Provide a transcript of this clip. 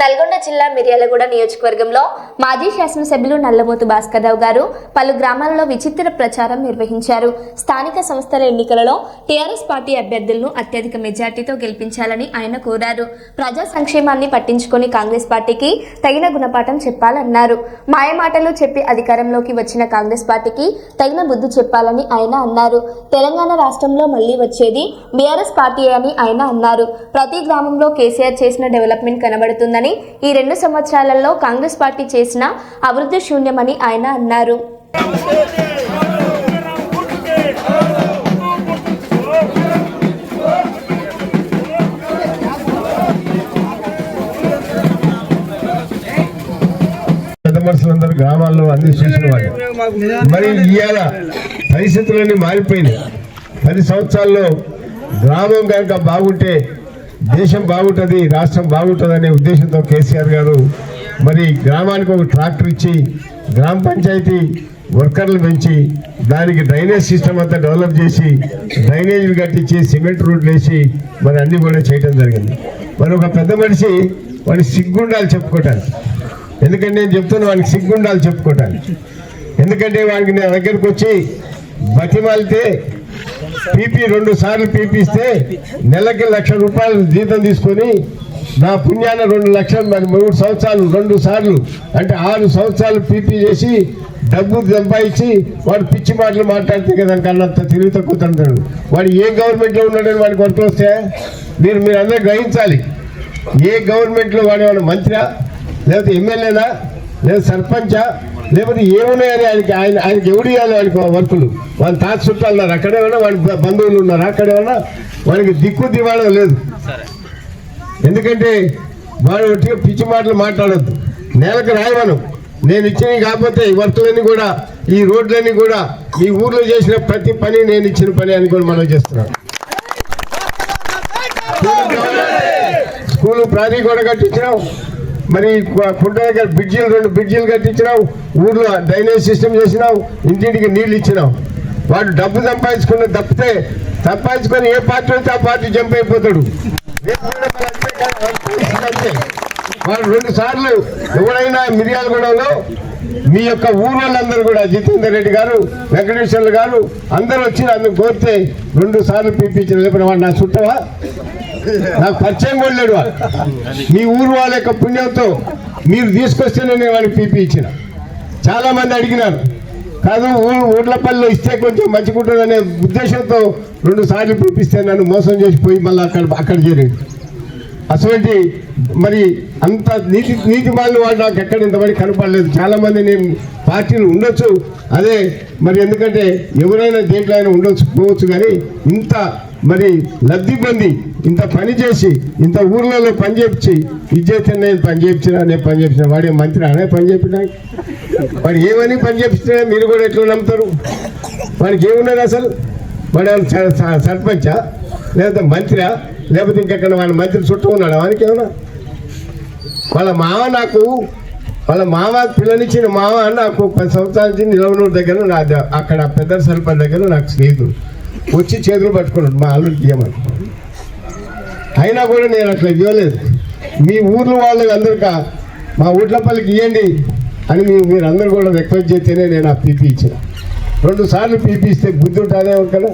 నల్గొండ జిల్లా మిర్యాలగూడ నియోజకవర్గంలో మాజీ శాసనసభ్యులు నల్లమోతు భాస్కర్రావు గారు పలు గ్రామాలలో విచిత్ర ప్రచారం నిర్వహించారు. స్థానిక సంస్థల ఎన్నికలలో టీఆర్ఎస్ పార్టీ అభ్యర్థులను అత్యధిక మెజార్టీతో గెలిపించాలని ఆయన కోరారు. ప్రజా సంక్షేమాన్ని పట్టించుకొని కాంగ్రెస్ పార్టీకి తగిన గుణపాఠం చెప్పాలన్నారు. మాయమాటలు చెప్పి అధికారంలోకి వచ్చిన కాంగ్రెస్ పార్టీకి తగిన బుద్ధి చెప్పాలని ఆయన అన్నారు. తెలంగాణ రాష్ట్రంలో మళ్ళీ వచ్చేది బీఆర్ఎస్ పార్టీ అని ఆయన అన్నారు. ప్రతి గ్రామంలో కేసీఆర్ చేసిన డెవలప్మెంట్ కనబడుతుందని ఈ రెండు సంవత్సరాలలో కాంగ్రెస్ పార్టీ చేసిన అభివృద్ధి శూన్యమని ఆయన అన్నారు. పెద్ద మనుషులందరూ గ్రామాల్లో అన్ని చూసిన వాళ్ళు. మరి ఇవాళ పరిస్థితులన్నీ మారిపోయినాయి. పది సంవత్సరాల్లో గ్రామం కనుక బాగుంటే దేశం బాగుంటుంది రాష్ట్రం బాగుంటుంది అనే ఉద్దేశంతో కేసీఆర్ గారు మరి గ్రామానికి ఒక ట్రాక్టర్ ఇచ్చి గ్రామ పంచాయతీ వర్కర్లు పెంచి దానికి డ్రైనేజ్ సిస్టమ్ అంతా డెవలప్ చేసి డ్రైనేజీలు కట్టించి సిమెంట్ రోడ్లు వేసి మరి అన్ని కూడా చేయడం జరిగింది. మరి ఒక పెద్ద మనిషి వాడి సిగ్గుండాలి చెప్పుకోవటానికి ఎందుకంటే నేను చెప్తున్నా వానికి సిగ్గుండాలి చెప్పుకోవటానికి ఎందుకంటే వానికి నా దగ్గరకు వచ్చి బతిమాలితే పీపీ రెండు సార్లు పీపీ ఇస్తే నెలకి లక్ష రూపాయలు జీతం తీసుకొని నా పుణ్యాన రెండు లక్షలు మరి మూడు సంవత్సరాలు రెండు సార్లు అంటే ఆరు సంవత్సరాలు పీపీ చేసి డబ్బు సంపాదించి వాడు పిచ్చి మాటలు మాట్లాడితే కదా కన్నంత తిరిగి తక్కువ తంటాడు వాడు ఏ గవర్నమెంట్లో ఉన్నాడని వాడికి వర్క్ వస్తే మీరు మీరు అందరూ గ్రహించాలి. ఏ గవర్నమెంట్లో వాడు ఏమైనా మంత్రా లేకపోతే ఎమ్మెల్యేనా లేదా సర్పంచా లేకపోతే ఏమున్నాయని ఆయనకి ఆయన ఆయనకి ఎవడు ఇవ్వాలి వాడికి వర్కులు? వాళ్ళ తాత చుట్టాలు ఉన్నారు. అక్కడేమన్నా వాడి బంధువులు ఉన్నారు. అక్కడేమన్నా వాడికి దిక్కు దివాళం లేదు. ఎందుకంటే వాడు ఒట్టిగా పిచ్చి మాటలు మాట్లాడద్దు. నేలకు రాయమను. నేను ఇచ్చినవి కాకపోతే ఈ వర్కులన్నీ కూడా ఈ రోడ్లన్నీ కూడా ఈ ఊర్లో చేసిన ప్రతి పని నేను ఇచ్చిన పని అని కూడా మనం చేస్తున్నాం. స్కూల్ ప్రాణి కూడా కట్టించినాం. మరి కు- దగ్గర బ్రిడ్జిలు రెండు బ్రిడ్జిలు కట్టించినావు ఊర్లో డ్రైనేజ్ సిస్టమ్ చేసినావు ఇంటింటికి నీళ్ళు ఇచ్చినావు. వాడు డబ్బు సంపాదించుకున్న తప్పితే సంపాదించుకొని ఏ పార్టీ అయితే ఆ పార్టీ జంప్ అయిపోతాడు. వాడు రెండు సార్లు ఎవడైనా మిర్యాలగూడలో మీ యొక్క ఊరు వాళ్ళందరూ కూడా జితేందర్ రెడ్డి గారు వెంకటేశ్వర్లు గారు అందరూ వచ్చి నన్ను కోరితే రెండు సార్లు పిలిపించిన లేకపోతే వాడు నా చుట్టవా? నాకు పరిచయం కూడా లేడు మీ ఊరు వాళ్ళ యొక్క పుణ్యంతో మీరు తీసుకొస్తేనే నేను వాడికి పిలిపించిన. చాలా మంది అడిగినారు. కాదు ఊరు ఊర్లపల్లిలో ఇస్తే కొంచెం మంచిగుంటుందనే ఉద్దేశంతో రెండు సార్లు పిలిపిస్తే నన్ను మోసం చేసి పోయి మళ్ళీ అక్కడ అక్కడ చేరేది అటువంటి మరి అంత నీతి నీతి వాళ్ళు వాడు నాకు ఎక్కడ ఇంతమంది కనపడలేదు. చాలామంది నేను పార్టీలు ఉండొచ్చు. అదే మరి ఎందుకంటే ఎవరైనా దేంట్లో అయినా ఉండొచ్చు పోవచ్చు కానీ ఇంత మరి లబ్ధి పొంది ఇంత పని చేసి ఇంత ఊర్లలో పని చేపించి ఇజ్జత్ నేను పని చేయించిన నేను పని చేయించిన వాడే మంత్రి అనే పని చెప్పినా వాడు ఏమని పని చేపిస్తే మీరు కూడా ఎట్లా నమ్ముతారు? వాడికి ఏమున్నది అసలు? వాడు స- సర్పంచా లేకపోతే మంత్రియా? లేకపోతే ఇంకెక్కడ వాళ్ళ మంత్రి చుట్టూ ఉన్నాడు? వానికి ఏమన్నా వాళ్ళ మామ నాకు వాళ్ళ మామ పిల్లనిచ్చిన మామ నాకు పది సంవత్సరాల నుంచి నిలవనూరు దగ్గర నా ద- అక్కడ పెద్ద సర్పంచ్ దగ్గర నాకు స్నేహితుడు. వచ్చి చేతులు పట్టుకున్నాడు మా అల్లుడికి ఇవ్వమని అయినా కూడా నేను అట్లా ఇవ్వలేదు. మీ ఊర్లో వాళ్ళకి అందరిక మా ఊట్లపల్లికి ఇవ్వండి అని మీ మీరు అందరు కూడా రిక్వెస్ట్ చేస్తేనే నేను ఆ పీపీ ఇచ్చిన. రెండు సార్లు పీపీ ఇస్తే బుద్ధి ఉంటుందే కదా